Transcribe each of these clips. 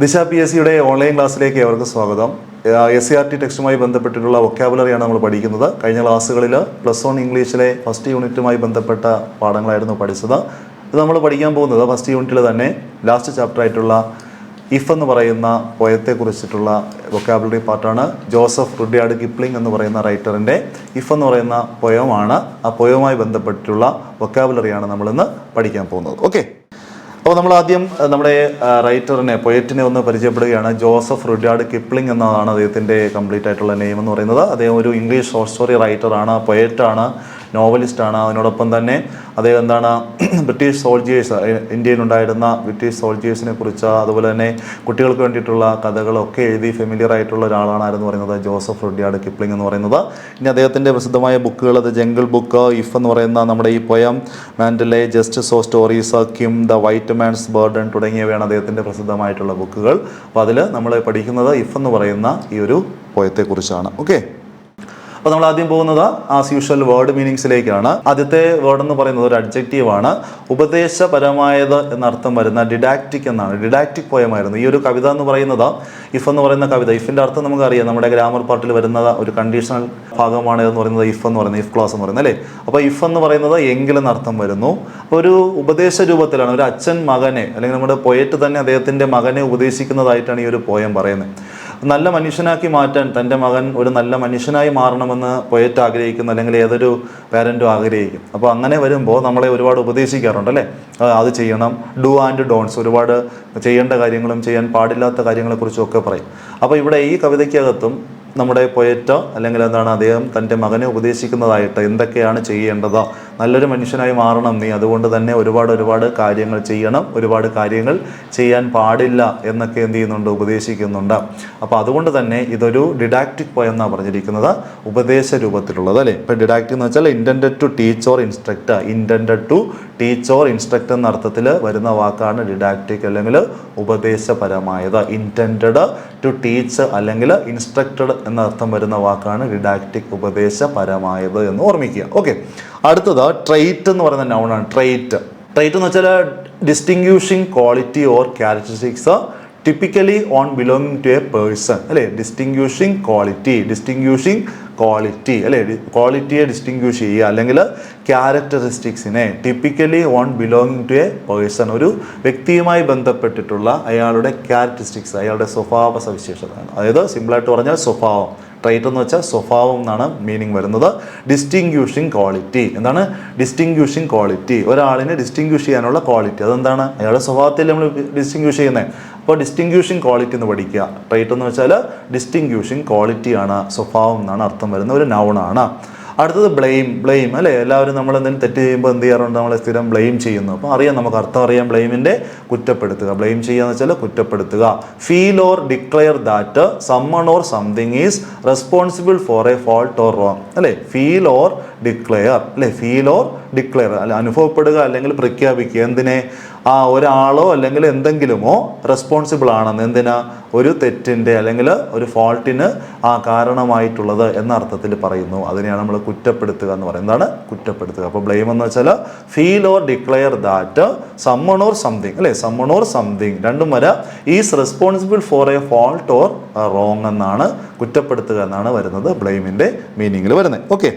ദിശ P S സിയുടെ online ക്ലാസ്സിലേക്ക് ഏവർക്കും സ്വാഗതം. എസ് സി ആർ ടി ടെക്സ്റ്റുമായി ബന്ധപ്പെട്ടിട്ടുള്ള വൊക്കാബുലറിയാണ് നമ്മൾ പഠിക്കുന്നത്. കഴിഞ്ഞ ക്ലാസ്സുകളിൽ പ്ലസ് വൺ ഇംഗ്ലീഷിലെ ഫസ്റ്റ് യൂണിറ്റുമായി ബന്ധപ്പെട്ട പാഠങ്ങളായിരുന്നു പഠിച്ചത്. ഇത് നമ്മൾ പഠിക്കാൻ പോകുന്നത് ഫസ്റ്റ് യൂണിറ്റിൽ തന്നെ ലാസ്റ്റ് ചാപ്റ്റർ ആയിട്ടുള്ള ഇഫ് എന്ന് പറയുന്ന പോയത്തെ കുറിച്ചിട്ടുള്ള വൊക്കാബുലറി പാർട്ടാണ് ജോസഫ് റുഡിയാർഡ് കിപ്ലിംഗ് എന്ന് പറയുന്ന റൈറ്ററിന്റെ ഇഫ് എന്ന് പറയുന്ന പൊയമാണ് ആ പൊയവുമായി ബന്ധപ്പെട്ടിട്ടുള്ള വൊക്കാബുലറിയാണ് നമ്മളിന്ന് പഠിക്കാൻ പോകുന്നത്. ഓക്കെ അപ്പോൾ നമ്മൾ ആദ്യം നമ്മുടെ റൈറ്ററിനെ പൊയറ്റിനെ ഒന്ന് പരിചയപ്പെടുകയാണ്. ജോസഫ് റുഡാർഡ് കിപ്ലിംഗ് എന്നതാണ് അദ്ദേഹത്തിന്റെ കംപ്ലീറ്റ് ആയിട്ടുള്ള നെയിം എന്ന് പറയുന്നത്. അദ്ദേഹം ഒരു ഇംഗ്ലീഷ് ഷോർട്ട് സ്റ്റോറി റൈറ്ററാണ് പൊയറ്റാണ് നോവലിസ്റ്റാണ് അതിനോടൊപ്പം തന്നെ അദ്ദേഹം എന്താണ് ബ്രിട്ടീഷ് സോൾജിയേഴ്സ് ഇന്ത്യയിലുണ്ടായിരുന്ന ബ്രിട്ടീഷ് സോൾജിയേഴ്സിനെ കുറിച്ച് അതുപോലെ തന്നെ കുട്ടികൾക്ക് വേണ്ടിയിട്ടുള്ള കഥകളൊക്കെ എഴുതി ഫെമിലിയർ ആയിട്ടുള്ള ഒരാളാണ് ആരെന്ന് പറയുന്നത് ജോസഫ് റെഡ്യാർഡ് കിപ്ലിംഗ് എന്ന് പറയുന്നത്. ഇനി അദ്ദേഹത്തിന്റെ പ്രസിദ്ധമായ ബുക്കുകൾ അത് ജംഗിൾ ബുക്ക് ഇഫ് എന്ന് പറയുന്ന നമ്മുടെ ഈ poem Mandalay just so stories Kim the white man's burden തുടങ്ങിയവയാണ് അദ്ദേഹത്തിന്റെ പ്രസിദ്ധമായിട്ടുള്ള ബുക്കുകൾ. അപ്പോൾ അതിൽ നമ്മൾ പഠിക്കുന്നത് ഇഫ് എന്ന് പറയുന്ന ഈ ഒരു പോയത്തെക്കുറിച്ചാണ് ഓക്കെ അപ്പോൾ നമ്മൾ ആദ്യം പോകുന്നത് ആസ് യൂഷ്വൽ വേർഡ് മീനിങ്സിലേക്കാണ് ആദ്യത്തെ വേർഡ് എന്ന് പറയുന്നത് ഒരു അഡ്ജക്റ്റീവ് ആണ്. ഉപദേശപരമായത് എന്നർത്ഥം വരുന്ന ഡിഡാക്റ്റിക് എന്നാണ്. ഡിഡാക്റ്റിക് പോയമായിരുന്നു ഈ ഒരു കവിത എന്ന് പറയുന്നത് ഇഫ് എന്ന് പറയുന്ന കവിത. ഇഫിന്റെ അർത്ഥം നമുക്കറിയാം. നമ്മുടെ ഗ്രാമർ പാർട്ടിൽ വരുന്ന ഒരു കണ്ടീഷണൽ ഭാഗമാണ് എന്ന് പറയുന്നത് ഇഫ് എന്ന് പറയുന്നത് ഇഫ് ക്ലാസ് എന്ന് പറയുന്നത് അല്ലേ? അപ്പോൾ ഇഫ് എന്ന് പറയുന്നത് എങ്കിൽ എന്നർത്ഥം വരുന്നു. അപ്പോൾ ഒരു ഉപദേശ രൂപത്തിലാണ്. ഒരു അച്ഛൻ മകനെ അല്ലെങ്കിൽ നമ്മുടെ പൊയറ്റ് തന്നെ അദ്ദേഹത്തിന്റെ മകനെ ഉപദേശിക്കുന്നതായിട്ടാണ് ഈ ഒരു പോയം പറയുന്നത്. നല്ല മനുഷ്യനാക്കി മാറ്റാൻ തന്റെ മകൻ ഒരു നല്ല മനുഷ്യനായി മാറണമെന്ന് പോയറ്റ് ആഗ്രഹിക്കുന്നു അല്ലെങ്കിൽ ഏതൊരു പാരന്റും ആഗ്രഹിക്കും. അപ്പോൾ അങ്ങനെ വരുമ്പോൾ നമ്മളെ ഒരുപാട് ഉപദേശിക്കാറുണ്ട് അല്ലേ? അത് ചെയ്യണം. ഡു ആൻഡ് ഡോൺസ് ഒരുപാട് ചെയ്യേണ്ട കാര്യങ്ങളും ചെയ്യാൻ പാടില്ലാത്ത കാര്യങ്ങളെക്കുറിച്ചും ഒക്കെ പറയും. അപ്പോൾ ഇവിടെ ഈ കവിതയ്ക്കകത്തും നമ്മുടെ പൊയറ്റോ അല്ലെങ്കിൽ എന്താണ് അദ്ദേഹം തന്റെ മകനെ ഉപദേശിക്കുന്നതായിട്ട് എന്തൊക്കെയാണ് ചെയ്യേണ്ടത് നല്ലൊരു മനുഷ്യനായി മാറണം. നീ അതുകൊണ്ട് തന്നെ ഒരുപാട് ഒരുപാട് കാര്യങ്ങൾ ചെയ്യണം. ഒരുപാട് കാര്യങ്ങൾ ചെയ്യാൻ പാടില്ല എന്നൊക്കെ എന്ത് ചെയ്യുന്നുണ്ട്? ഉപദേശിക്കുന്നുണ്ട്. അപ്പോൾ അതുകൊണ്ട് തന്നെ ഇതൊരു ഡിഡാക്റ്റിക് പോയം എന്നാണ് പറഞ്ഞിരിക്കുന്നത്. ഉപദേശ രൂപത്തിലുള്ളത് അല്ലേ? ഇപ്പം ഡിഡാക്റ്റിക് എന്ന് വെച്ചാൽ intended to teach or instruct intended to teach instructor instruct എന്ന വരുന്ന വാക്കാണ് ഡിഡാക്റ്റിക് അല്ലെങ്കിൽ ഉപദേശപരമായത്. ഇന്റൻഡ് ടു ടീച്ച് അല്ലെങ്കിൽ ഇൻസ്ട്രക്റ്റഡ് എന്ന അർത്ഥം വരുന്ന വാക്കാണ് ഡിഡാക്റ്റിക് ഉപദേശപരമായത് എന്ന് ഓർമ്മിക്കുക. ഓക്കെ അടുത്തത് ട്രെയ്റ്റ് എന്ന് പറയുന്ന നൗണാണ് ട്രെയ്റ്റ് ട്രെയ്റ്റ് എന്ന് വെച്ചാൽ distinguishing quality or characteristics typically on belonging to a person അല്ലേ? ഡിസ്റ്റിങ്യൂഷിങ് ക്വാളിറ്റി ഡിസ്റ്റിങ്യൂഷിങ് ക്വാളിറ്റി അല്ലേ? ക്വാളിറ്റിയെ ഡിസ്റ്റിങ്യൂഷ് ചെയ്യുക. അല്ലെങ്കിൽ ക്യാരക്ടറിസ്റ്റിക്സിനെ typically on belonging to a person ഒരു വ്യക്തിയുമായി ബന്ധപ്പെട്ടിട്ടുള്ള അയാളുടെ ക്യാരക്ടറിസ്റ്റിക്സ് അയാളുടെ സ്വഭാവ സവിശേഷത അതായത് സിമ്പിളായിട്ട് പറഞ്ഞാൽ സ്വഭാവം. ട്രൈറ്റ് എന്ന് വെച്ചാൽ സ്വഭാവം എന്നാണ് മീനിങ് വരുന്നത്. ഡിസ്റ്റിങ്യൂഷിങ് ക്വാളിറ്റി എന്താണ്? ഡിസ്റ്റിങ്യൂഷിങ് ക്വാളിറ്റി ഒരാളിനെ ഡിസ്റ്റിങ്യൂഷ് ചെയ്യാനുള്ള ക്വാളിറ്റി അതെന്താണ്? അയാളുടെ സ്വഭാവത്തിൽ നമ്മൾ ഡിസ്റ്റിങ്യൂഷ് ചെയ്യുന്നത്. അപ്പോൾ ഡിസ്റ്റിങ്യൂഷിങ് ക്വാളിറ്റി എന്ന് പഠിക്കുക. ട്രൈറ്റ് എന്ന് വെച്ചാൽ ഡിസ്റ്റിങ്യൂഷിങ് ക്വാളിറ്റിയാണ് സ്വഭാവം എന്നാണ് അർത്ഥം വരുന്ന ഒരു നൗണാണ് അടുത്തത് ബ്ലെയിം ബ്ലെയിം അല്ലേ? എല്ലാവരും നമ്മൾ എന്തെങ്കിലും തെറ്റ് ചെയ്യുമ്പോൾ എന്ത് ചെയ്യാറുണ്ട്? നമ്മൾ സ്ഥിരം ബ്ലെയിം ചെയ്യുന്നു. അപ്പോൾ അറിയാം നമുക്ക് അർത്ഥം അറിയാം ബ്ലെയിമിന്റെ കുറ്റപ്പെടുത്തുക. ബ്ലെയിം ചെയ്യുക എന്ന് വെച്ചാൽ കുറ്റപ്പെടുത്തുക. Feel or declare that someone or something is responsible for a fault or wrong അല്ലേ? ഫീൽ ഓർ ഡിക്ലെയർ അല്ലേ? ഫീൽ ഓർ ഡിക്ലെയർ അല്ല അനുഭവപ്പെടുക അല്ലെങ്കിൽ പ്രഖ്യാപിക്കുക. എന്തിനെ? ആ ഒരാളോ അല്ലെങ്കിൽ എന്തെങ്കിലുമോ റെസ്പോൺസിബിൾ ആണെന്ന് എന്തിനാ? ഒരു തെറ്റിന്റെ അല്ലെങ്കിൽ ഒരു ഫോൾട്ടിന് ആ കാരണമായിട്ടുള്ളത് എന്ന അർത്ഥത്തിൽ പറയുന്നു. അതിനെയാണ് നമ്മൾ കുറ്റപ്പെടുത്തുക എന്ന് പറയുന്നത്. എന്താണ്? കുറ്റപ്പെടുത്തുക. അപ്പോൾ ബ്ലെയിം എന്ന് വെച്ചാൽ feel or declare that someone or something അല്ലേ? സമ്മൺ ഓർ സംതിങ് രണ്ടും വരെ. Is responsible for a fault or wrong എന്നാണ് കുറ്റപ്പെടുത്തുക എന്നാണ് വരുന്നത് ബ്ലെയിമിന്റെ മീനിങ്ങിൽ വരുന്നത്. ഓക്കെ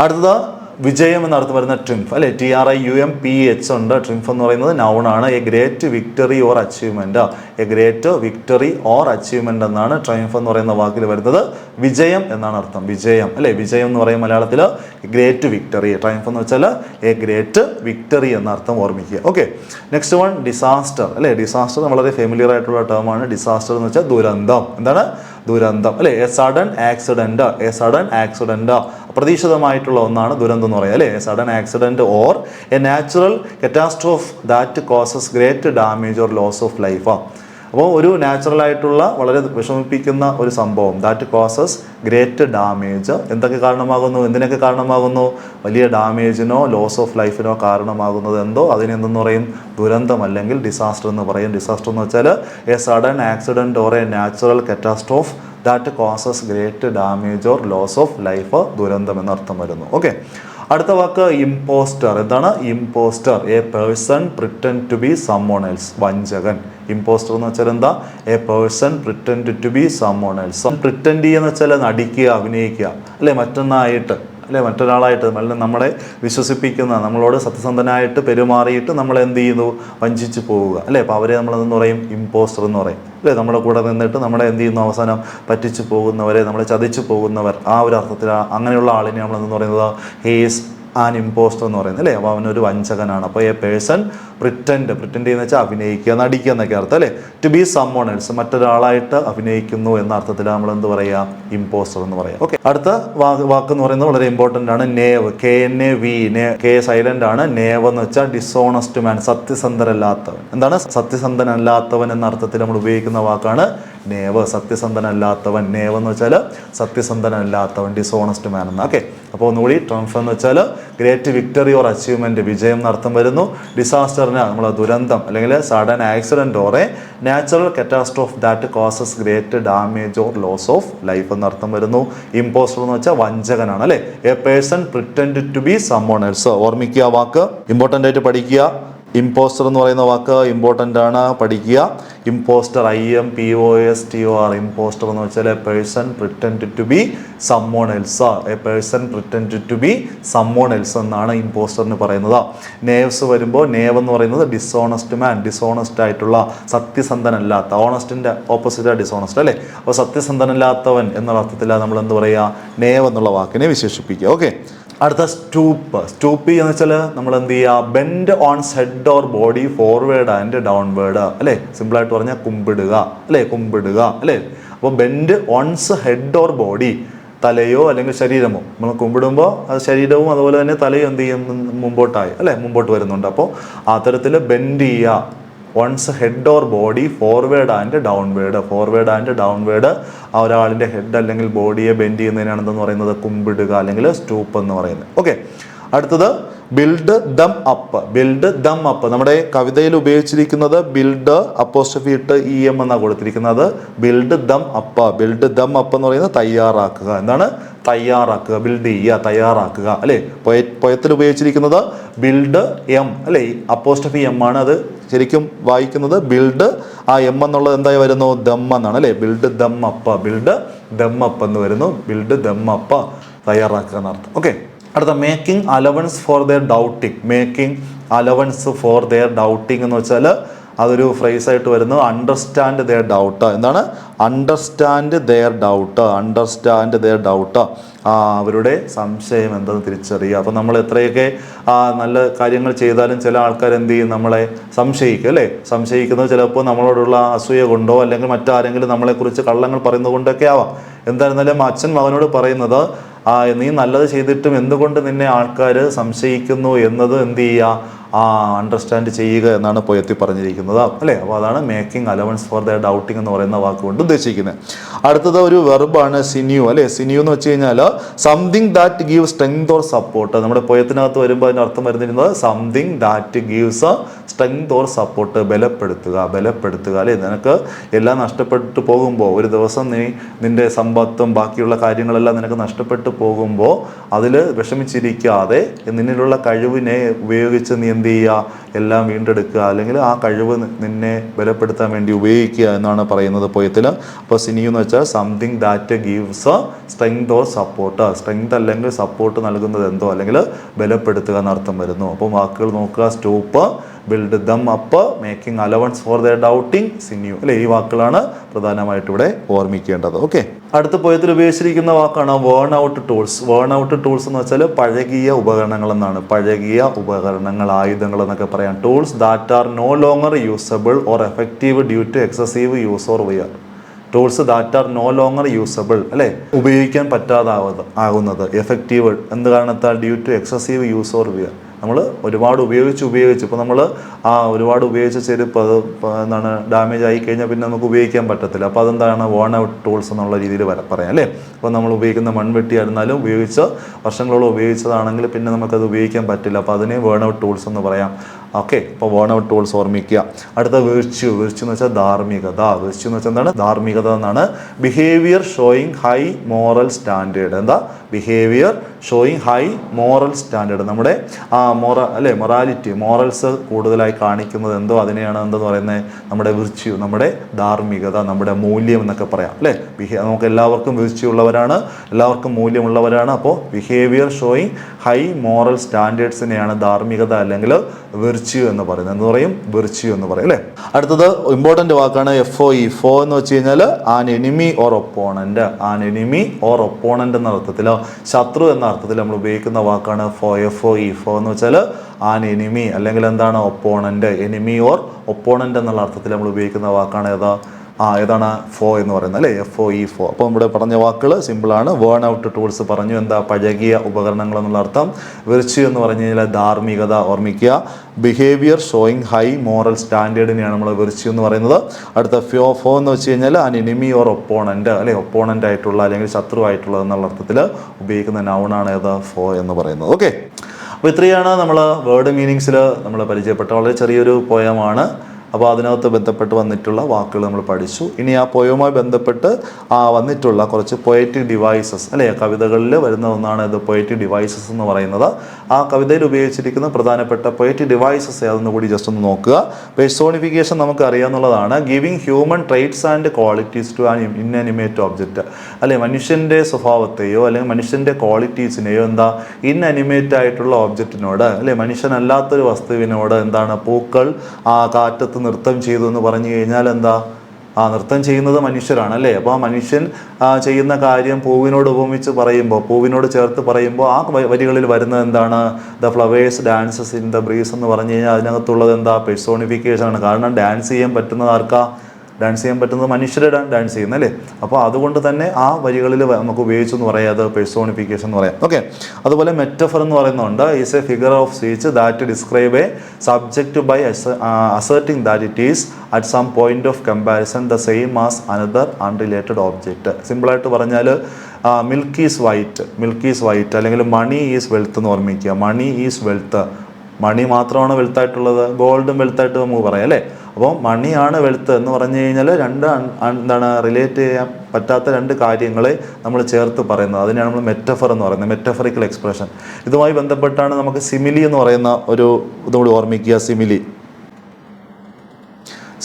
അടുത്തത് വിജയം എന്നർത്ഥം വരുന്ന ട്രിംഫ് അല്ലെ? T R I U M P H ഉണ്ട്. ട്രിംഫ് എന്ന് പറയുന്നത് നൗണാണ് a great victory or achievement a great victory or achievement എന്നാണ് ട്രംഫ് എന്ന് പറയുന്ന വാക്കിൽ വരുന്നത്. വിജയം എന്നാണ് അർത്ഥം. വിജയം അല്ലെ? വിജയം എന്ന് പറയും മലയാളത്തിൽ. ഗ്രേറ്റ് വിക്ടറി ട്രംഫ് എന്ന് വെച്ചാൽ എ ഗ്രേറ്റ് വിക്ടറി എന്ന അർത്ഥം ഓർമ്മിക്കുക. ഓക്കെ നെക്സ്റ്റ് വൺ ഡിസാസ്റ്റർ അല്ലെ? ഡിസാസ്റ്റർ വളരെ ഫെമിലിയർ ആയിട്ടുള്ള ടേമാണ് ഡിസാസ്റ്റർ എന്ന് വെച്ചാൽ ദുരന്തം. എന്താണ്? ദുരന്തം അല്ലെ? A sudden accident a sudden accident അപ്രതീക്ഷിതമായിട്ടുള്ള ഒന്നാണ് ദുരന്തം എന്ന് പറയുന്നത് അല്ലേ? Sudden accident or a natural catastrophe that causes great damage or loss of life അപ്പോൾ ഒരു നാച്ചുറലായിട്ടുള്ള വളരെ വിഷമിപ്പിക്കുന്ന ഒരു സംഭവം ദാറ്റ് കോസസ് ഗ്രേറ്റ് ഡാമേജ് എന്തൊക്കെ കാരണമാകുന്നു? എന്തിനൊക്കെ കാരണമാകുന്നു? വലിയ ഡാമേജിനോ ലോസ് ഓഫ് ലൈഫിനോ കാരണമാകുന്നത് എന്തോ? അതിനെന്തെന്ന് പറയും? ദുരന്തം അല്ലെങ്കിൽ ഡിസാസ്റ്റർ എന്ന് പറയും. ഡിസാസ്റ്റർ എന്ന് വെച്ചാൽ a sudden accident or a natural catastrophe that causes great damage or loss of life ദുരന്തം എന്നർത്ഥം വരുന്നു. ഓക്കെ. അടുത്ത വാക്ക് ഇമ്പോസ്റ്റർ. എന്താണ്? Impostor. A person pretend to be someone else. വഞ്ചകൻ. Impostor എന്ന് വെച്ചാൽ എന്താ? A person pretend to be someone else. ചെയ്യുക എന്ന് വെച്ചാൽ നടിക്കുക അഭിനയിക്കുക. അല്ലെ? മറ്റൊന്നായിട്ട്. അല്ലെ? മറ്റൊരാളായിട്ട് അല്ലെങ്കിൽ നമ്മളെ വിശ്വസിപ്പിക്കുന്ന നമ്മളോട് സത്യസന്ധനായിട്ട് പെരുമാറിയിട്ട് നമ്മൾ എന്ത് ചെയ്യുന്നു? വഞ്ചിച്ച് പോവുക. അല്ലേ? അപ്പോൾ അവരെ നമ്മളെന്ന് പറയും? ഇമ്പോസ്റ്റർ എന്ന് പറയും. അല്ലേ? നമ്മുടെ കൂടെ നിന്നിട്ട് നമ്മളെ എന്ത് ചെയ്യുന്നു? അവസാനം പറ്റിച്ചു പോകുന്നവരെ നമ്മളെ ചതിച്ചു പോകുന്നവർ. ആ ഒരു അർത്ഥത്തിൽ അങ്ങനെയുള്ള ആളിനെ നമ്മളെന്ന് പറയുന്നത്? ഹേസ് ആൻ ഇമ്പോസ്റ്റർ എന്ന് പറയുന്നത് അല്ലേ? അപ്പോൾ അവനൊരു വഞ്ചകനാണ്. അപ്പോൾ എ പേഴ്സൺ പ്രിറ്റൻഡ് പ്രിറ്റൻഡ് എന്ന് വെച്ചാൽ അഭിനയിക്കുക നടിക്കുക എന്നൊക്കെ അർത്ഥം അല്ലേ? ടു ബി സമ്മോൺ മറ്റൊരാളായിട്ട് അഭിനയിക്കുന്നു എന്ന അർത്ഥത്തിൽ നമ്മൾ എന്ത് പറയുക? ഇമ്പോസ്റ്റർ എന്ന് പറയാം ഓക്കെ അടുത്ത വാക്ക് വാക്ക് എന്ന് പറയുന്നത് വളരെ ഇമ്പോർട്ടന്റ് ആണ്. Knave K N A V K silent ആണ്. നേവ് എന്ന് വെച്ചാൽ ഡിസോണസ്റ്റ് മാൻ സത്യസന്ധനല്ലാത്തവൻ എന്താണ്? സത്യസന്ധനല്ലാത്തവൻ എന്ന അർത്ഥത്തിൽ നമ്മൾ ഉപയോഗിക്കുന്ന വാക്കാണ് നേവ്. സത്യസന്ധനല്ലാത്തവൻ. നേവ് എന്ന് വെച്ചാൽ സത്യസന്ധനല്ലാത്തവൻ ഡിസോണസ്റ്റ് മാൻ എന്ന് ഓക്കെ അപ്പോൾ ഒന്നുകൂടി ട്രംഫ് എന്ന് വെച്ചാൽ ഗ്രേറ്റ് വിക്ടറി ഓർ അച്ചീവ്മെന്റ് വിജയം നടത്തം വരുന്നു. ഡിസാസ്റ്ററിന് നമ്മൾ ദുരന്തം അല്ലെങ്കിൽ sudden accident or a natural catastrophe that causes great damage or loss of life എന്നർത്ഥം വരുന്നു. ഇമ്പോസ്റ്റർ എന്ന് വെച്ചാൽ വഞ്ചകനാണ് അല്ലേ? A person pretend to be someone else ഓർമ്മിക്കുക വാക്ക്. ഇമ്പോർട്ടന്റ് ആയിട്ട് പഠിക്കുക. ഇമ്പോസ്റ്റർ എന്ന് പറയുന്ന വാക്ക് ഇമ്പോർട്ടന്റ് ആണ്. പഠിക്കുക. Impostor I M P O S T O R impostor എന്ന് വെച്ചാൽ a person pretend to be someone else a person pretend to be someone else എന്നാണ് ഇമ്പോസ്റ്ററിന് പറയുന്നത്. നേവ്സ് വരുമ്പോൾ നേവ് എന്ന് പറയുന്നത് ഡിസോണസ്റ്റ് മാൻ ഡിസോണസ്റ്റ് ആയിട്ടുള്ള സത്യസന്ധനല്ലാത്ത ഓണസ്റ്റിന്റെ ഓപ്പോസിറ്റാണ് ഡിസോണസ്റ്റ് അല്ലേ? അപ്പോൾ സത്യസന്ധനല്ലാത്തവൻ എന്നുള്ള അർത്ഥത്തിലാണ് നമ്മൾ എന്ത് പറയുക? നേവ് എന്നുള്ള വാക്കിനെ വിശേഷിപ്പിക്കുക. ഓക്കെ അടുത്ത സ്റ്റൂപ്പ് സ്റ്റൂപ്പ് എന്ന് വെച്ചാൽ നമ്മൾ എന്ത് ചെയ്യുക? Bend one's head or body forward and downward അല്ലേ? സിമ്പിളായിട്ട് പറഞ്ഞാൽ കുമ്പിടുക. അല്ലേ? കുമ്പിടുക. അല്ലേ? അപ്പോൾ bend one's head or body തലയോ അല്ലെങ്കിൽ ശരീരമോ. നമ്മൾ കുമ്പിടുമ്പോൾ അത് ശരീരവും അതുപോലെ തന്നെ തലയും എന്ത് ചെയ്യും മുമ്പോട്ടായി. അല്ലേ? മുമ്പോട്ട് വരുന്നുണ്ട്. അപ്പോൾ ആ തരത്തിൽ ബെൻഡ് ചെയ്യുക. One's head or body forward and downward forward and downward ആ ഒരാളിന്റെ ഹെഡ് അല്ലെങ്കിൽ ബോഡിയെ ബെൻഡ് ചെയ്യുന്നതിനാണ് എന്തെന്ന് പറയുന്നത്? കുമ്പിടുക അല്ലെങ്കിൽ സ്റ്റൂപ്പ് എന്ന് പറയുന്നത്. ഓക്കെ അടുത്തത് build them up build them up നമ്മുടെ കവിതയിൽ ഉപയോഗിച്ചിരിക്കുന്നത് ബിൽഡ് അപ്പോസ്റ്റഫി ഇട്ട് ഇ എം എന്നാണ് കൊടുത്തിരിക്കുന്നത്. Build them up build them up എന്ന് പറയുന്നത് തയ്യാറാക്കുക. എന്താണ്? തയ്യാറാക്കുക. ബിൽഡ് ചെയ്യുക തയ്യാറാക്കുക. അല്ലേ? പൊയ പൊയത്തിൽ ഉപയോഗിച്ചിരിക്കുന്നത് ബിൽഡ് എം അല്ലേ? അപ്പോസ്റ്റഫി എം ആണ് അത് ശരിക്കും വായിക്കുന്നത്. ബിൽഡ് ആ എം എന്നുള്ളത് എന്തായി വരുന്നു? ദം എന്നാണ് അല്ലേ? Build them up build them up എന്ന് വരുന്നു. ബിൽഡ് ദം അപ്പ തയ്യാറാക്കുക എന്നർത്ഥം. ഓക്കെ അടുത്ത making allowance for their doubting making allowance for their doubting എന്ന് വെച്ചാൽ അതൊരു ഫ്രേസ് ആയിട്ട് വരുന്നത് അണ്ടർസ്റ്റാൻഡ് ദെയർ ഡൗട്ട് എന്താണ്? Understand their doubt understand their doubt അവരുടെ സംശയം എന്തെന്ന് തിരിച്ചറിയുക. അപ്പോൾ നമ്മൾ എത്രയൊക്കെ നല്ല കാര്യങ്ങൾ ചെയ്താലും ചില ആൾക്കാർ എന്ത് ചെയ്യും? നമ്മളെ സംശയിക്കും അല്ലേ? സംശയിക്കുന്നത് ചിലപ്പോൾ നമ്മളോടുള്ള അസൂയ കൊണ്ടോ അല്ലെങ്കിൽ മറ്റാരെങ്കിലും നമ്മളെക്കുറിച്ച് കള്ളങ്ങൾ പറയുന്നത് കൊണ്ടൊക്കെ ആവാം. എന്തായിരുന്നാലും അച്ഛൻ മകനോട് പറയുന്നത് നീ നല്ലത് ചെയ്തിട്ടും എന്തുകൊണ്ട് നിന്നെ ആൾക്കാർ സംശയിക്കുന്നു എന്നത് എന്ത് ചെയ്യുക ആ അണ്ടർസ്റ്റാൻഡ് ചെയ്യുക എന്നാണ് പൊയത്തി പറഞ്ഞിരിക്കുന്നത്. അല്ലേ? അപ്പോൾ അതാണ് making allowance for the doubting എന്ന് പറയുന്ന വാക്കുകൊണ്ട് ഉദ്ദേശിക്കുന്നത്. അടുത്തത് ഒരു വെർബാണ് സിനിയു അല്ലേ? സിനിയു എന്ന് വെച്ച് കഴിഞ്ഞാൽ something that give strength or support നമ്മുടെ പൊയത്തിനകത്ത് വരുമ്പോൾ അതിന്റെ അർത്ഥം വരുന്നിരുന്നത് something that gives strength or support ബലപ്പെടുത്തുക ബലപ്പെടുത്തുക. അല്ലേ? നിനക്ക് എല്ലാം നഷ്ടപ്പെട്ടു പോകുമ്പോൾ ഒരു ദിവസം നീ നിന്റെ സമ്പത്തും ബാക്കിയുള്ള കാര്യങ്ങളെല്ലാം നിനക്ക് നഷ്ടപ്പെട്ടു പോകുമ്പോൾ അതിൽ വിഷമിച്ചിരിക്കാതെ നിന്നിലുള്ള കഴിവിനെ ഉപയോഗിച്ച് നീ എന്ത് ചെയ്യുക? എല്ലാം വീണ്ടെടുക്കുക. അല്ലെങ്കിൽ ആ കഴിവ് നിന്നെ ബലപ്പെടുത്താൻ വേണ്ടി ഉപയോഗിക്കുക എന്നാണ് പറയുന്നത് പോയത്തിൽ അപ്പോൾ സിനിയു എന്ന് വെച്ചാൽ something that gives strength or support strength അല്ലെങ്കിൽ സപ്പോർട്ട് നൽകുന്നത് എന്തോ? അല്ലെങ്കിൽ ബലപ്പെടുത്തുക എന്നർത്ഥം വരുന്നു. അപ്പോൾ വാക്കുകൾ നോക്കുക. Stoop build them up making allowance for the doubting sinew. അല്ലേ? ഈ വാക്കുകളാണ് പ്രധാനമായിട്ട് ഇവിടെ ഓർമ്മിക്കേണ്ടത്. ഓക്കെ അടുത്ത പോയത്തിൽ ഉപയോഗിച്ചിരിക്കുന്ന വാക്കാണ് worn out tools worn out tools എന്ന് വെച്ചാൽ പഴകിയ ഉപകരണങ്ങൾ എന്നാണ്. പഴകിയ ഉപകരണങ്ങൾ ആയുധങ്ങൾ എന്നൊക്കെ പറയാം. Tools that are no longer usable or effective due to excessive use or wear tools that are no longer usable അല്ലേ? ഉപയോഗിക്കാൻ പറ്റാതാവുന്നത് ആകുന്നത് എഫക്റ്റീവ് എന്ത് കാരണത്താൽ? Due to excessive use or wear നമ്മൾ ഒരുപാട് ഉപയോഗിച്ച് ഉപയോഗിച്ച് ഇപ്പോൾ നമ്മൾ ആ ഒരുപാട് ഉപയോഗിച്ച ചെരുപ്പ് അത് എന്താണ് ഡാമേജ് ആയി കഴിഞ്ഞാൽ പിന്നെ നമുക്ക് ഉപയോഗിക്കാൻ പറ്റത്തില്ല. അപ്പോൾ അതെന്താണ് വോൺ ഔട്ട് ടൂൾസ് എന്നുള്ള രീതിയിൽ പറയാം അല്ലേ? അപ്പോൾ നമ്മൾ ഉപയോഗിക്കുന്ന മൺവെട്ടി ആയിരുന്നാലും ഉപയോഗിച്ച് വർഷങ്ങളോളം ഉപയോഗിച്ചതാണെങ്കിൽ പിന്നെ നമുക്കത് ഉപയോഗിക്കാൻ പറ്റില്ല. അപ്പോൾ അതിനെ വേൺ ഔട്ട് ടൂൾസ് എന്ന് പറയാം. ഓക്കെ അപ്പോൾ വേൺ ഔട്ട് ടൂൾസ് ഓർമ്മിക്കുക. അടുത്ത വീഴ്ച വീഴ്ച എന്ന് വെച്ചാൽ ധാർമ്മികത. വീഴ്ച എന്ന് വെച്ചാൽ എന്താണ്? ധാർമ്മികത എന്നാണ്. Behaviour showing high moral standard എന്താ? Behaviour showing high moral standard നമ്മുടെ ആ മൊറ അല്ലേ മൊറാലിറ്റി മോറൽസ് കൂടുതലായി കാണിക്കുന്നത് എന്തോ അതിനെയാണ് എന്തെന്ന് പറയുന്നത്? നമ്മുടെ വിർച്യു നമ്മുടെ ധാർമ്മികത നമ്മുടെ മൂല്യം എന്നൊക്കെ പറയാം. അല്ലേ? ബിഹേ നമുക്ക് എല്ലാവർക്കും വിർച്യുള്ളവരാണ് എല്ലാവർക്കും മൂല്യമുള്ളവരാണ്. അപ്പോൾ ബിഹേവിയർ ഷോയിങ് ഹൈ മോറൽ സ്റ്റാൻഡേർഡ്സിനെയാണ് ധാർമ്മികത അല്ലെങ്കിൽ വിർച്യു എന്ന് പറയുന്നത്. എന്ന് പറയും? വിർച്യു എന്ന് പറയും അല്ലേ? അടുത്തത് ഇമ്പോർട്ടന്റ് വാക്കാണ് എഫ് ഒ ഇ ഫോ എന്ന് വെച്ച് കഴിഞ്ഞാൽ an enemy or opponent an enemy or opponent എന്ന അർത്ഥത്തിൽ ശത്രു എന്ന അർത്ഥത്തിൽ നമ്മൾ ഉപയോഗിക്കുന്ന വാക്കാണ് ഫോ എഫ് ഒ ഇ ഫോ എന്ന് വെച്ചാൽ ആൻ എനിമി അല്ലെങ്കിൽ എന്താണ്? ഒപ്പോണന്റ് എനിമി ഓർ ഒപ്പോണന്റ് എന്നുള്ള അർത്ഥത്തിൽ നമ്മൾ ഉപയോഗിക്കുന്ന വാക്കാണ് ഏതാ? ആ ഏതാണ് ഫോ എന്ന് പറയുന്നത് അല്ലേ? എഫ് ഒ ഇ ഫോ അപ്പോൾ ഇവിടെ പറഞ്ഞ വാക്കുകൾ സിമ്പിളാണ് വേൺ ഔട്ട് ടൂൾസ് പറഞ്ഞു എന്താ പഴകിയ ഉപകരണങ്ങൾ എന്നുള്ള അർത്ഥം. വിർച്ചു എന്ന് പറഞ്ഞു കഴിഞ്ഞാൽ ധാർമ്മികത ഓർമ്മിക്കുക. ബിഹേവിയർ ഷോയിങ് ഹൈ മോറൽ സ്റ്റാൻഡേർഡിനെയാണ് നമ്മൾ വിർച്ചു എന്ന് പറയുന്നത്. അടുത്ത ഫ്യോ ഫോ എന്ന് വെച്ച് കഴിഞ്ഞാൽ അൻ എനിമി ഓർ ഒപ്പോണന്റ് അല്ലെ? ഒപ്പോണന്റ് ആയിട്ടുള്ള അല്ലെങ്കിൽ ശത്രു ആയിട്ടുള്ളത് എന്നുള്ള അർത്ഥത്തിൽ ഉപയോഗിക്കുന്ന നൗണാണ് ഏത്? ഫോ എന്ന് പറയുന്നത്. ഓക്കെ അപ്പോൾ ഇത്രയാണ് നമ്മൾ വേർഡ് മീനിങ്സിൽ നമ്മൾ പരിചയപ്പെട്ട വളരെ ചെറിയൊരു പോയമാണ് അപ്പോൾ അതിനകത്ത് ബന്ധപ്പെട്ട് വന്നിട്ടുള്ള വാക്കുകൾ നമ്മൾ പഠിച്ചു. ഇനി ആ പോയവുമായി ബന്ധപ്പെട്ട് ആ വന്നിട്ടുള്ള കുറച്ച് പൊയറ്റിക് ഡിവൈസസ് അല്ലേ? കവിതകളിൽ വരുന്ന ഒന്നാണ് ഇത് പൊയറ്റിക് ഡിവൈസസ് എന്ന് പറയുന്നത്. ആ കവിതയിൽ ഉപയോഗിച്ചിരിക്കുന്ന പ്രധാനപ്പെട്ട പൊയറ്റിക് ഡിവൈസസ് ഏതെന്ന് കൂടി ജസ്റ്റ് ഒന്ന് നോക്കുക. പേഴ്സോണിഫിക്കേഷൻ നമുക്ക് അറിയാവുന്നതാണ്. Giving human traits and qualities to an inanimate object അല്ലെ? മനുഷ്യന്റെ സ്വഭാവത്തെയോ അല്ലെങ്കിൽ മനുഷ്യന്റെ ക്വാളിറ്റീസിനെയോ എന്താ? ഇൻഅനിമേറ്റ് ആയിട്ടുള്ള ഓബ്ജക്റ്റിനോട് അല്ലെ? മനുഷ്യനല്ലാത്തൊരു വസ്തുവിനോട് എന്താണ്? പൂക്കൾ ആ കാറ്റത്ത് നൃത്തം ചെയ്തു എന്ന് പറഞ്ഞു കഴിഞ്ഞാൽ എന്താ? ആ നൃത്തം ചെയ്യുന്നത് മനുഷ്യരാണ് അല്ലേ? അപ്പോൾ ആ മനുഷ്യൻ ചെയ്യുന്ന കാര്യം പൂവിനോട് ഉപമിച്ച് പറയുമ്പോൾ പൂവിനോട് ചേർത്ത് പറയുമ്പോൾ ആ വരികളിൽ വരുന്നത് എന്താണ്? The flowers dances in the breeze എന്ന് പറഞ്ഞു കഴിഞ്ഞാൽ അതിനകത്തുള്ളത് എന്താ? പെഴ്സോണിഫിക്കേഷൻ ആണ്. കാരണം ഡാൻസ് ചെയ്യാൻ പറ്റുന്നത് ആർക്കാ? ഡാൻസ് ചെയ്യാൻ പറ്റുന്നത് മനുഷ്യരെ ഡാൻസ് ചെയ്യുന്നത് അല്ലേ? അപ്പോൾ അതുകൊണ്ട് തന്നെ ആ വരികളിൽ നമുക്ക് ഉപയോഗിച്ചു എന്ന് പറയാം അത് പെഴ്സോണിഫിക്കേഷൻ എന്ന് പറയാം. ഓക്കെ അതുപോലെ മെറ്റഫർ എന്ന് പറയുന്നുണ്ട്. Is a figure of speech that describe a subject by asserting that it is at some point of comparison the same as another unrelated object സിമ്പിളായിട്ട് പറഞ്ഞാൽ milk is white milk is white അല്ലെങ്കിൽ money is wealth എന്ന് ഓർമ്മിക്കുക. Money is wealth മണി മാത്രമാണ് വെൽത്തായിട്ടുള്ളത് ഗോൾഡും വെൽത്തായിട്ട് നമുക്ക് പറയാം അല്ലേ? അപ്പോൾ മണിയാണ് വെളുത്ത് എന്ന് പറഞ്ഞു കഴിഞ്ഞാൽ രണ്ട് എന്താണ് റിലേറ്റ് ചെയ്യാൻ പറ്റാത്ത രണ്ട് കാര്യങ്ങളെ നമ്മൾ ചേർത്ത് പറയുന്നത്. അതിനെയാണ് നമ്മൾ മെറ്റഫർ എന്ന് പറയുന്നത് മെറ്റഫറിക്കൽ എക്സ്പ്രഷൻ ഇതുമായി ബന്ധപ്പെട്ടാണ് നമുക്ക് സിമിലി എന്ന് പറയുന്ന ഒരു ഇതുകൂടി ഓർമ്മിക്കുക സിമിലി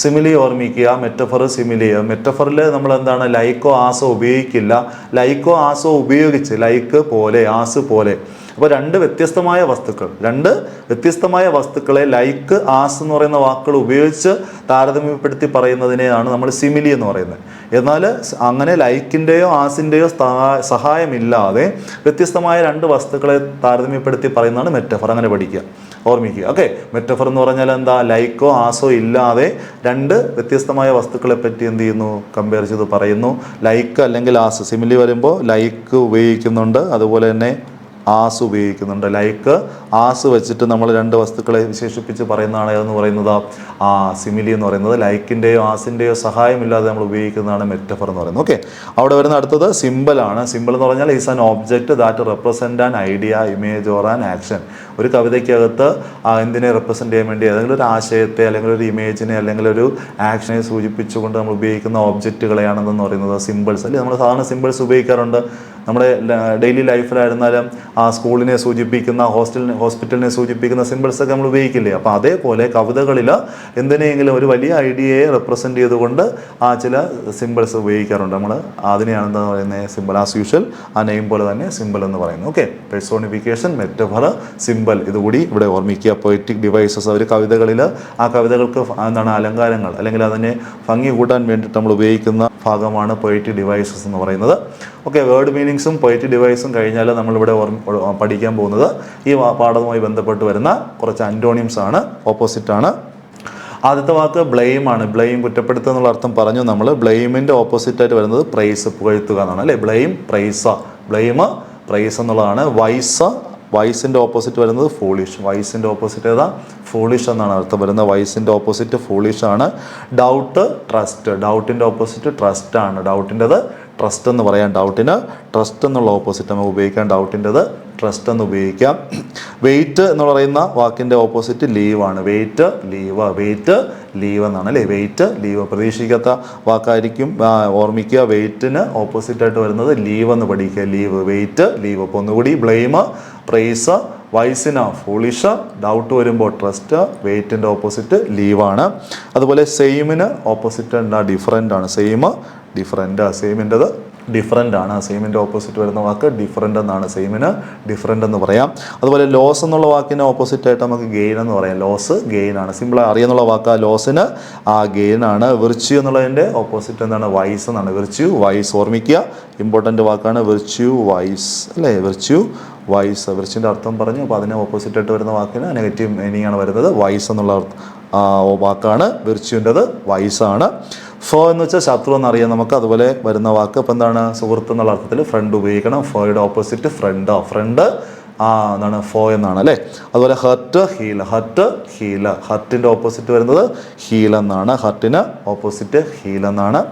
സിമിലി ഓർമ്മിക്കുക മെറ്റഫർ സിമിലി മെറ്റഫറിൽ നമ്മൾ എന്താണ് ലൈക്കോ ആസോ ഉപയോഗിക്കില്ല. ലൈക്കോ ആസോ ഉപയോഗിച്ച് ലൈക്ക് പോലെ ആസ് പോലെ. അപ്പോൾ രണ്ട് വ്യത്യസ്തമായ വസ്തുക്കൾ. രണ്ട് വ്യത്യസ്തമായ വസ്തുക്കളെ ലൈക്ക് ആസ് എന്ന് പറയുന്ന വാക്കുകൾ ഉപയോഗിച്ച് താരതമ്യപ്പെടുത്തി പറയുന്നതിനെയാണ് നമ്മൾ സിമിലി എന്ന് പറയുന്നത്. എന്നാൽ അങ്ങനെ ലൈക്കിന്റെയോ ആസിന്റെയോ സഹായമില്ലാതെ വ്യത്യസ്തമായ രണ്ട് വസ്തുക്കളെ താരതമ്യപ്പെടുത്തി പറയുന്നതാണ് മെറ്റഫർ അങ്ങനെ പഠിക്കുക. ഓർമ്മിക്കുക. ഓക്കെ മെറ്റഫർ എന്ന് പറഞ്ഞാൽ എന്താ? ലൈക്കോ ആസോ ഇല്ലാതെ രണ്ട് വ്യത്യസ്തമായ വസ്തുക്കളെ പറ്റി എന്ത് ചെയ്യുന്നു? കമ്പയർ ചെയ്ത് പറയുന്നു. ലൈക്ക് അല്ലെങ്കിൽ ആസ് സിമിലി വരുമ്പോൾ ലൈക്ക് ഉപയോഗിക്കുന്നുണ്ട്. അതുപോലെ തന്നെ ആസ് ഉപയോഗിക്കുന്നുണ്ട്. ലൈക്ക് ആസ് വെച്ചിട്ട് നമ്മൾ രണ്ട് വസ്തുക്കളെ വിശേഷിപ്പിച്ച് പറയുന്നതാണ് ഏതെന്ന് പറയുന്നത്? ആ സിമിലി എന്ന് പറയുന്നത്. ലൈക്കിന്റെയോ ആസിന്റെയോ സഹായമില്ലാതെ നമ്മൾ ഉപയോഗിക്കുന്നതാണ് മെറ്റഫർ എന്ന് പറയുന്നത്. ഓക്കെ അവിടെ വരുന്ന അടുത്തത് സിമ്പിളാണ് സിമ്പിൾ എന്ന് പറഞ്ഞാൽ is an object that represent an idea image or an action ഒരു കവിതയ്ക്കകത്ത് എന്തിനെ റെപ്രസെന്റ് ചെയ്യാൻ വേണ്ടി ഏതെങ്കിലും ഒരു ആശയത്തെ അല്ലെങ്കിൽ ഒരു ഇമേജിനെ അല്ലെങ്കിൽ ഒരു ആക്ഷനെ സൂചിപ്പിച്ചുകൊണ്ട് നമ്മൾ ഉപയോഗിക്കുന്ന ഓബ്ജക്റ്റുകളെയാണെന്ന് പറയുന്നത് സിമ്പിൾസ് അല്ലേ? നമ്മൾ സാധാരണ സിമ്പിൾസ് ഉപയോഗിക്കാറുണ്ട്. നമ്മുടെ ഡെയിലി ലൈഫിലായിരുന്നാലും ആ സ്കൂളിനെ സൂചിപ്പിക്കുന്ന ഹോസ്റ്റലിനെ ഹോസ്പിറ്റലിനെ സൂചിപ്പിക്കുന്ന സിമ്പിൾസ് ഒക്കെ നമ്മൾ ഉപയോഗിക്കില്ലേ? അപ്പോൾ അതേപോലെ കവിതകളിൽ എന്തിനെങ്കിലും ഒരു വലിയ ഐഡിയയെ റെപ്രസെന്റ് ചെയ്തുകൊണ്ട് ആ ചില സിമ്പിൾസ് ഉപയോഗിക്കാറുണ്ട്. നമ്മൾ അതിനെയാണ് എന്താ പറയുന്നത് സിമ്പിൾ ആസ് യൂഷ്വൽ ആ നെയിം പോലെ തന്നെ സിമ്പിൾ എന്ന് പറയുന്നത്. ഓക്കെ പെഴ്സോണിഫിക്കേഷൻ മെറ്റഫർ സിമ്പിൾ ഇതുകൂടി ഇവിടെ ഓർമ്മിക്കുക. പൊയറ്റിക് ഡിവൈസസ് അവർ കവിതകളിൽ ആ കവിതകൾക്ക് എന്താണ് അലങ്കാരങ്ങൾ? അല്ലെങ്കിൽ അതിനെ ഭംഗി കൂട്ടാൻ വേണ്ടിയിട്ട് നമ്മൾ ഉപയോഗിക്കുന്ന ഭാഗമാണ് പൊയറ്റിക് ഡിവൈസസ് എന്ന് പറയുന്നത്. ഓക്കെ വേർഡ് മീനിങ്സും പൊയറ്റിക് ഡിവൈസും കഴിഞ്ഞാൽ നമ്മളിവിടെ പഠിക്കാൻ പോകുന്നത് ഈ പാഠവുമായി ബന്ധപ്പെട്ട് വരുന്ന കുറച്ച് അന്റോണിയംസ് ആണ്. ഓപ്പോസിറ്റ് ആണ്. ആദ്യത്തെ വാക്ക് ബ്ലെയിം ആണ്. ബ്ലെയിം കുറ്റപ്പെടുത്തുക എന്നുള്ള അർത്ഥം പറഞ്ഞു നമ്മൾ ബ്ലെയിമിന്റെ ഓപ്പോസിറ്റായിട്ട് വരുന്നത് പ്രൈസ് പുകഴ്ത്തുക എന്നാണ്. അല്ലേ? ബ്ലെയിം പ്രൈസ ബ്ലെയിം പ്രൈസ് എന്നുള്ളതാണ്. വൈസ വൈസിന്റെ ഓപ്പോസിറ്റ് വരുന്നത് ഫോളിഷ് വൈസിന്റെ ഓപ്പോസിറ്റ് ഏതാ? ഫോളിഷ് എന്നാണ് അർത്ഥം വരുന്നത്. വൈസിന്റെ ഓപ്പോസിറ്റ് ഫോളിഷ് ആണ്. ഡൗട്ട് ട്രസ്റ്റ് ഡൗട്ടിന്റെ ഓപ്പോസിറ്റ് ട്രസ്റ്റ് ആണ്. ഡൗട്ടിന്റെത് ട്രസ്റ്റ് എന്ന് പറയാൻ ഡൗട്ടിന് ട്രസ്റ്റ് എന്നുള്ള ഓപ്പോസിറ്റ് നമുക്ക് ഉപയോഗിക്കാം. ഡൗട്ടിന്റെത് ട്രസ്റ്റ് എന്ന് ഉപയോഗിക്കാം. വെയിറ്റ് എന്ന് പറയുന്ന വാക്കിന്റെ ഓപ്പോസിറ്റ് ലീവ് ആണ്. വെയിറ്റ് ലീവ് വെയിറ്റ് ലീവ് എന്നാണ് അല്ലേ? വെയിറ്റ് ലീവ് പ്രതീക്ഷിക്കാത്ത വാക്കായിരിക്കും ഓർമ്മിക്കുക. വെയിറ്റിന് ഓപ്പോസിറ്റായിട്ട് വരുന്നത് ലീവ് എന്ന് പഠിക്കുക. ലീവ് വെയിറ്റ് ലീവ് അപ്പോൾ ഒന്നുകൂടി ബ്ലെയിം പ്രൈസ് വൈസിന ഫൂളിഷ് ഡൗട്ട് വരുമ്പോൾ ട്രസ്റ്റ് വെയിറ്റിന്റെ ഓപ്പോസിറ്റ് ലീവാണ് അതുപോലെ സെയിമിന് ഓപ്പോസിറ്റ് എന്താ ഡിഫറന്റ് ആണ്. സെയിം ഡിഫറന്റ് സെയിമിന്റെത് ഡിഫറന്റ് ആണ്. സെയിമിന്റെ ഓപ്പോസിറ്റ് വരുന്ന വാക്ക് ഡിഫറന്റ് എന്നാണ്. സെയിമിന് ഡിഫറന്റ് എന്ന് പറയാം. അതുപോലെ ലോസ് എന്നുള്ള വാക്കിന് ഓപ്പോസിറ്റ് ആയിട്ട് നമുക്ക് ഗെയിൻ എന്ന് പറയാം. ലോസ് ഗെയിൻ ആണ്. സിമ്പിൾ അറിയാന്നുള്ള വാക്ക് ലോസിന് ആ ഗെയിൻ ആണ്. വിർച്യു എന്നുള്ളതിന്റെ ഓപ്പോസിറ്റ് എന്താണ്? വൈസ് എന്നാണ്. വിർച്യു വൈസ് ഓർമ്മിക്കുക. ഇമ്പോർട്ടന്റ് വാക്കാണ് വിർച്യു വൈസ് അല്ലേ? വിർച്യു വൈസ് വൃശ്ചിന്റെ അർത്ഥം പറഞ്ഞു. അപ്പോൾ അതിന് ഓപ്പോസിറ്റായിട്ട് വരുന്ന വാക്കിന് നെഗറ്റീവ് മീനിങ് ആണ് വരുന്നത്. വൈസ് എന്നുള്ള വാക്കാണ് വിർച്യുവിന്റെത് വൈസാണ് ഫോ എന്ന് വെച്ചാൽ ശത്രു എന്നറിയാം നമുക്ക്. അതുപോലെ വരുന്ന വാക്ക് അപ്പോൾ എന്താണ്? സുഹൃത്ത് എന്നുള്ള അർത്ഥത്തിൽ ഫ്രണ്ട് ഉപയോഗിക്കണം. ഫോയുടെ ഓപ്പോസിറ്റ് ഫ്രണ്ടോ ഫ്രണ്ട് ആ എന്താണ് ഫോ എന്നാണ് അല്ലേ? അതുപോലെ ഹർട്ട് ഹീൽ ഹർട്ട് ഹീല ഹർട്ടിന്റെ ഓപ്പോസിറ്റ് വരുന്നത് ഹീൽ എന്നാണ്. ഹർട്ടിന് ഓപ്പോസിറ്റ് ഹീൽ എന്നാണ്.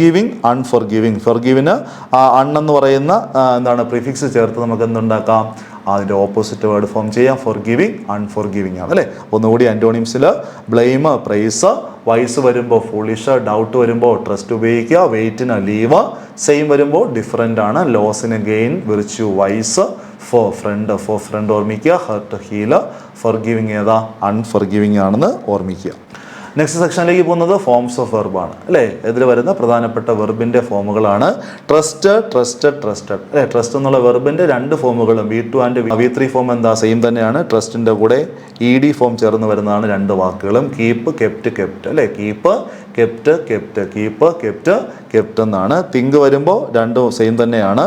ഗിവിങ് അൺഫർഗീവിങ് ഫർഗീവിന് അൺ എന്ന് പറയുന്ന എന്താണ് പ്രിഫിക്സ് ചേർത്ത് നമുക്ക് എന്തുണ്ടാക്കാം? അതിന്റെ ഓപ്പോസിറ്റ് വേർഡ് ഫോം ചെയ്യാം. ഫോർ ഗിവിങ് അൺഫോർ ഗിവിങ് ആണ് അല്ലേ? ഒന്നുകൂടി ആന്റോണിംസിൽ ബ്ലെയിം പ്രൈസ് വൈസ് വരുമ്പോൾ ഫുളിഷ് ഡൗട്ട് വരുമ്പോൾ ട്രസ്റ്റ് ഉപയോഗിക്കുക. വെയിറ്റിന് ലീവ് സെയിം വരുമ്പോൾ ഡിഫറന്റ് ആണ്. ലോസിന് gain virtue vice foe friend foe friend ഓർമ്മിക്കുക. ഹർട്ട് ഹീൽ ഫോർ ഗിവിങ് ഏതാ? അൺഫർ ഗിവിങ് ആണെന്ന് ഓർമ്മിക്കുക. നെക്സ്റ്റ് സെക്ഷനിലേക്ക് പോകുന്നത് ഫോംസ് ഓഫ് വെർബാണ് അല്ലേ? ഇതിൽ വരുന്ന പ്രധാനപ്പെട്ട വെർബിന്റെ ഫോമുകളാണ് ട്രസ്റ്റ് ട്രസ്റ്റ് ട്രസ്റ്റഡ് അല്ലേ? ട്രസ്റ്റ് എന്നുള്ള വെർബിന്റെ രണ്ട് ഫോമുകളും V two and V three form എന്താ? സെയിം തന്നെയാണ്. ട്രസ്റ്റിന്റെ കൂടെ ഇ ഡി ഫോം ചേർന്ന് വരുന്നതാണ് രണ്ട് വാക്കുകളും. കീപ്പ് കെപ്റ്റ് കെപ്റ്റ് അല്ലേ? Keep kept kept keep kept kept എന്നാണ്. തിങ്ക് വരുമ്പോൾ രണ്ടും സെയിം തന്നെയാണ്.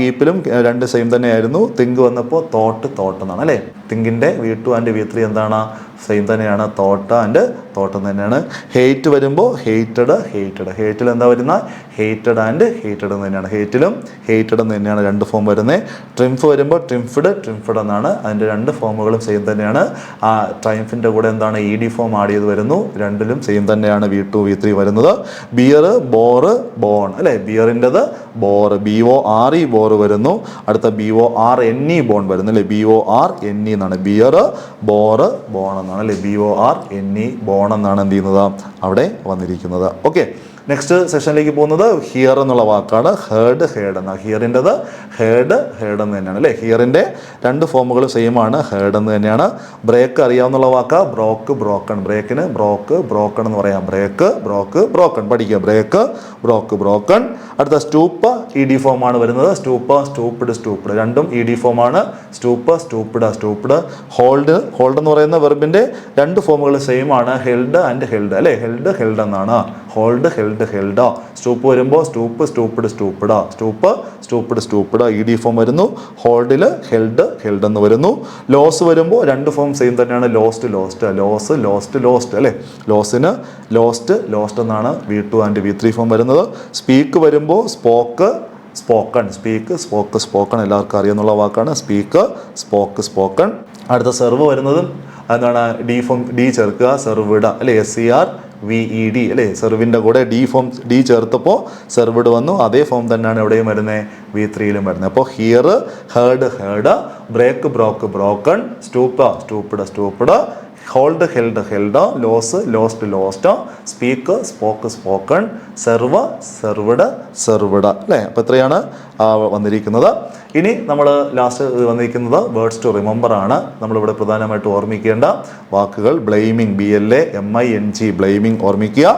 കീപ്പിലും രണ്ട് സെയിം തന്നെയായിരുന്നു. തിങ്ക് വന്നപ്പോൾ തോട്ട് തോട്ട് എന്നാണ് അല്ലേ? തിങ്കിന്റെ V two and V three എന്താണ്? സെയിം തന്നെയാണ്. തോട്ട് ആൻഡ് തോട്ടം തന്നെയാണ്. ഹെയ്റ്റ് വരുമ്പോൾ ഹെയ്റ്റഡ് ഹെയ്റ്റഡ് ഹെയ്റ്റിൽ എന്താ വരുന്ന ഹെയ്റ്റഡ് ആൻഡ് ഹെയ്റ്റഡ് എന്ന് തന്നെയാണ്. ഹെയ്റ്റിലും ഹെയ്റ്റഡ് എന്ന് തന്നെയാണ് രണ്ട് ഫോം വരുന്നത് ട്രിംഫ് വരുമ്പോൾ ട്രിംഫഡ് ട്രിംഫഡ് എന്നാണ്. അതിന്റെ രണ്ട് ഫോമുകളും സെയിം തന്നെയാണ്. ആ ട്രൈംഫിന്റെ കൂടെ എന്താണ്? ഇ ഡി ഫോം ആഡ് ചെയ്ത് വരുന്നു. രണ്ടിലും സെയിം തന്നെയാണ് വി ടു വി ത്രീ വരുന്നത്. ബിയർ ബോറ് ബോൺ അല്ലേ? ബിയറിന്റെത് bore B O R E bore വരുന്നു. അടുത്ത B O R N E borne വരുന്നു അല്ലേ? B O R N E എന്നാണ്. ബിയർ ബോറ് ബോൺ എന്നാണ് അല്ലേ? B O R N E borne എന്നാണ് എന്ത് ചെയ്യുന്നത്? അവിടെ വന്നിരിക്കുന്നത്. ഓക്കെ നെക്സ്റ്റ് സെഷനിലേക്ക് പോകുന്നത് ഹിയർ എന്നുള്ള വാക്കാണ്. ഹേർഡ് ഹേഡ് എന്ന. ഹിയറിന്റെത് ഹേഡ് ഹേഡ് എന്ന് തന്നെയാണ് അല്ലേ? ഹിയറിന്റെ രണ്ട് ഫോമുകൾ സെയിം ആണ്. ഹേഡ് എന്ന് തന്നെയാണ്. ബ്രേക്ക് അറിയാവുന്നുള്ള വാക്ക്. ബ്രോക്ക് ബ്രോക്കൺ ബ്രേക്കിന് ബ്രോക്ക് ബ്രോക്കൺ എന്ന് പറയാം. ബ്രേക്ക് ബ്രോക്ക് ബ്രോക്കൺ പഠിക്കുക. ബ്രേക്ക് ബ്രോക്ക് ബ്രോക്കൺ അടുത്ത സ്റ്റൂപ്പ് ഇ ഡി ഫോമാണ് വരുന്നത്. സ്റ്റൂപ്പ് സ്റ്റൂപ്പിഡ് സ്റ്റൂപ്പിഡ് രണ്ടും ഇ ഡി ഫോമാണ് stoop stooped stooped hold hold എന്ന് പറയുന്ന വെർബിന്റെ രണ്ട് ഫോമുകൾ സെയിം ആണ്. ഹെൽഡ് ആൻഡ് ഹെൽഡ് അല്ലേ? ഹെൽഡ് ഹെൽഡ് എന്നാണ്. ഹോൾഡ് ഹെൽഡ് ഹെൽഡോ സ്റ്റൂപ്പ് വരുമ്പോൾ stoop stooped stooped stoop stooped stooped E D form വരുന്നു. ഹോൾഡിൽ ഹെൽഡ് ഹെൽഡ് എന്ന് വരുന്നു. ലോസ് വരുമ്പോൾ രണ്ട് ഫോം സെയിം തന്നെയാണ്. Lost lost loss lost lost അല്ലേ? ലോസിന് ലോസ്റ്റ് ലോസ്റ്റ് എന്നാണ് V two and V three form വരുന്നത്. സ്പീക്ക് വരുമ്പോൾ spoke spoken speak spoke spoken എല്ലാവർക്കും അറിയാവുന്ന വാക്കാണ്. സ്പീക്ക് സ്പോക്ക് സ്പോക്കൺ അടുത്ത സെർവ് വരുന്നതും എന്താണ്? ഡി ഫോം ഡി ചേർക്കുക. സെർവിഡ അല്ലെ? S C R V E D അല്ലേ? സെർവിന്റെ കൂടെ ഡി ഫോം ഡി ചേർത്തപ്പോൾ സെർവിഡ് വന്നു. അതേ ഫോം തന്നെയാണ് എവിടെയും വരുന്നത് വി ത്രീയിലും വരുന്നത് അപ്പോൾ hear heard heard break broke broken stoop stooped stooped hold held held lose lost lost speak spoke spoken serve served served അല്ലേ? അപ്പോൾ ഇത്രയാണ് വന്നിരിക്കുന്നത്. ഇനി നമ്മൾ ലാസ്റ്റ് വന്നിരിക്കുന്നത് വേർഡ്സ് ടു റിമെമ്പർ ആണ്. നമ്മളിവിടെ പ്രധാനമായിട്ട് ഓർമ്മിക്കേണ്ട വാക്കുകൾ blaming B L A M I N G blaming ഓർമ്മിക്കുക.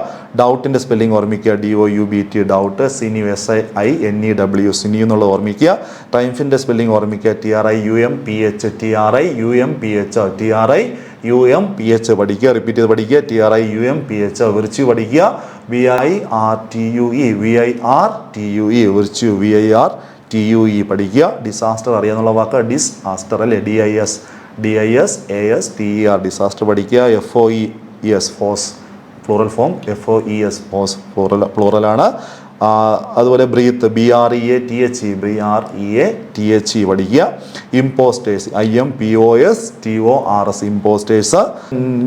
ഡൗട്ടിന്റെ സ്പെല്ലിംഗ് ഓർമ്മിക്കുക D O U B T doubt sinew S I I N E W sinew എന്നുള്ളത് ഓർമ്മിക്കുക. ടൈംഫിന്റെ സ്പെല്ലിംഗ് ഓർമ്മിക്കുക T R I U M P H T R I U M P H T R I U M P H പഠിക്കുക repeat ചെയ്ത് പഠിക്കുക T R I U M P H virtue പഠിക്കുക V I R T U E V I R T U E virtue V I R T U E പഠിക്കുക disaster അറിയാന്നുള്ള വാക്ക് disaster അല്ലേ? D I S D I S A S T E R disaster പഠിക്കുക F O E S foes plural form F O E S foes plural പ്ലൂറലാണ് ആ, അതുപോലെ breathe B R E A T H E B R E A T H E പഠിക്കുക. Impostors I M P O S T O R S impostors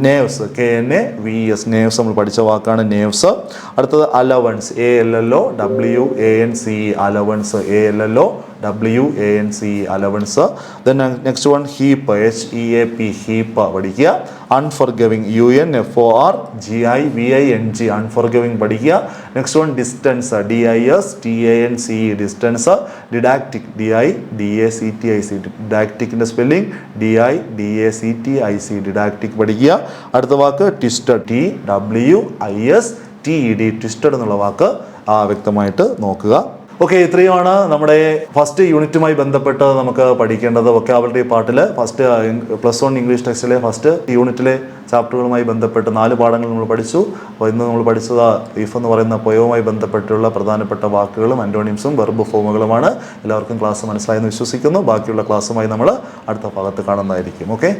knaves K N A V S knaves നമ്മൾ പഠിച്ച വാക്കാണ് knaves അടുത്തത് allowance A L L O W A N C allowance A L L O W A N C allowance then next one heap H E A P heap പഠിക്കുക. Unforgiving U N F O R G I V I N G unforgiving പഠിക്കുക. Next one distance D I S T A N C E distance didactic D I D A C T I C ഡിഡാക്റ്റിക്കിന്റെ spelling D I D A C T I C didactic പഠിക്കുക. അടുത്ത വാക്ക് twisted T W I S T E D twisted എന്നുള്ള വാക്ക് വ്യക്തമായിട്ട് നോക്കുക. Okay ഇത്രയുമാണ് നമ്മുടെ first യൂണിറ്റുമായി ബന്ധപ്പെട്ട് നമുക്ക് പഠിക്കേണ്ടത് വൊക്കാബിലിറ്റി പാർട്ടിൽ ഫസ്റ്റ് പ്ലസ് വൺ ഇംഗ്ലീഷ് ടെക്സ്റ്റിലെ ഫസ്റ്റ് യൂണിറ്റിലെ ചാപ്റ്ററുകളുമായി ബന്ധപ്പെട്ട് നാല് പാഠങ്ങൾ നമ്മൾ പഠിച്ചു. അപ്പോൾ ഇന്ന് നമ്മൾ പഠിച്ചത് ഇഫ് എന്ന് പറയുന്ന പൊയവുമായി ബന്ധപ്പെട്ടുള്ള പ്രധാനപ്പെട്ട വാക്കുകളും അന്റോണിയംസും വെർബ് ഫോമുകളുമാണ് എല്ലാവർക്കും ക്ലാസ് മനസ്സിലായെന്ന് വിശ്വസിക്കുന്നു. ബാക്കിയുള്ള ക്ലാസ്സുമായി നമ്മൾ അടുത്ത ഭാഗത്ത് കാണുന്നതായിരിക്കും. ഓക്കെ